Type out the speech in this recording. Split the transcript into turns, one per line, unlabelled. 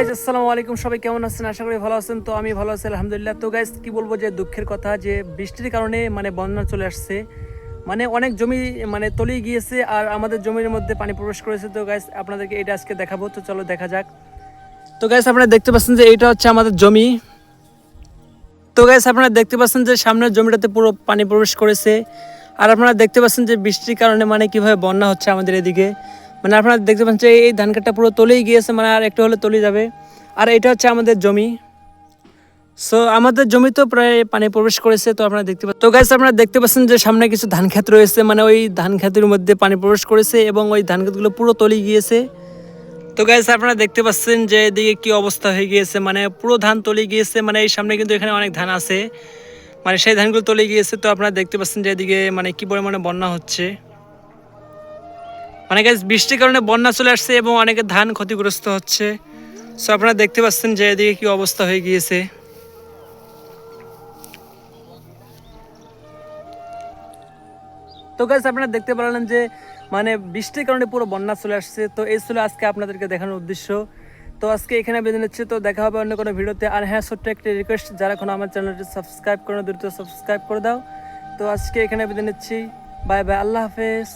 আসসালামু আলাইকুম। সবাই কেমন আছেন? আশা করি ভালো আছেন। তো আমি ভালো আছি, আলহামদুলিল্লাহ। তো গাইস কি বলব যে দুঃখের কথা যে বৃষ্টির কারণে মানে বন্যা চলে আসছে। মানে অনেক জমি মানে তলিয়ে গিয়েছে আর আমাদের জমির মধ্যে পানি প্রবেশ করেছে। তো গাইস আপনাদেরকে এটা আজকে দেখাবো। তো চলো দেখা যাক। তো গাইস আপনারা দেখতে পাচ্ছেন যে এটা হচ্ছে আমাদের জমি। তো গাইস আপনারা দেখতে পাচ্ছেন যে সামনের জমিটাতে পুরো পানি প্রবেশ করেছে। আর আপনারা দেখতে পাচ্ছেন যে বৃষ্টির কারণে মানে কীভাবে বন্যা হচ্ছে আমাদের এদিকে। মানে আপনারা দেখতে পাচ্ছেন যে এই ধান কাঠটা পুরো তলেই গিয়েছে মানে আর একটু হলে তলে যাবে। আর এটা হচ্ছে আমাদের জমি। সো আমাদের জমি তো প্রায় পানি প্রবেশ করেছে, তো আপনারা দেখতে পাচ্ছেন। তো গাইস আপনারা দেখতে পাচ্ছেন যে সামনে কিছু ধান ক্ষেত রয়েছে মানে ওই ধান ক্ষেতের মধ্যে পানি প্রবেশ করেছে এবং ওই ধান ক্ষেতগুলো পুরো তলে গিয়েছে। তো গাইস আপনারা দেখতে পাচ্ছেন যে এদিকে কি অবস্থা হয়ে গিয়েছে মানে পুরো ধান তলে গিয়েছে মানে এই সামনে কিন্তু এখানে অনেক ধান আছে। মানে সেই ধানগুলো তলে গিয়েছে, তো আপনারা দেখতে পাচ্ছেন যে এদিকে মানে কি পরিমাণে বন্যা হচ্ছে। গাইস বৃষ্টির কারণে বন্যা চলে আসছে এবং অনেকে ধান ক্ষতিগ্রস্ত হচ্ছে। সো আপনারা দেখতে পাচ্ছেন যে এদিকে কি অবস্থা হয়ে গিয়েছে। তো গাইস আপনারা দেখতে পারলেন যে মানে বৃষ্টির কারণে পুরো বন্যা চলে আসছে। তো এই ছিল আজকে আপনাদেরকে দেখানোর উদ্দেশ্য। তো আজকে এখানে বেঁধে নিচ্ছে। তো দেখা হবে অন্য কোনো ভিডিওতে। আর হ্যাঁ ছোট্ট একটি রিকোয়েস্ট যারা এখন আমার চ্যানেলটি সাবস্ক্রাইব করে দ্রুত সাবস্ক্রাইব করে দাও। তো আজকে এখানে বেঁধে নিচ্ছি। বাই বাই আল্লাহ হাফেজ।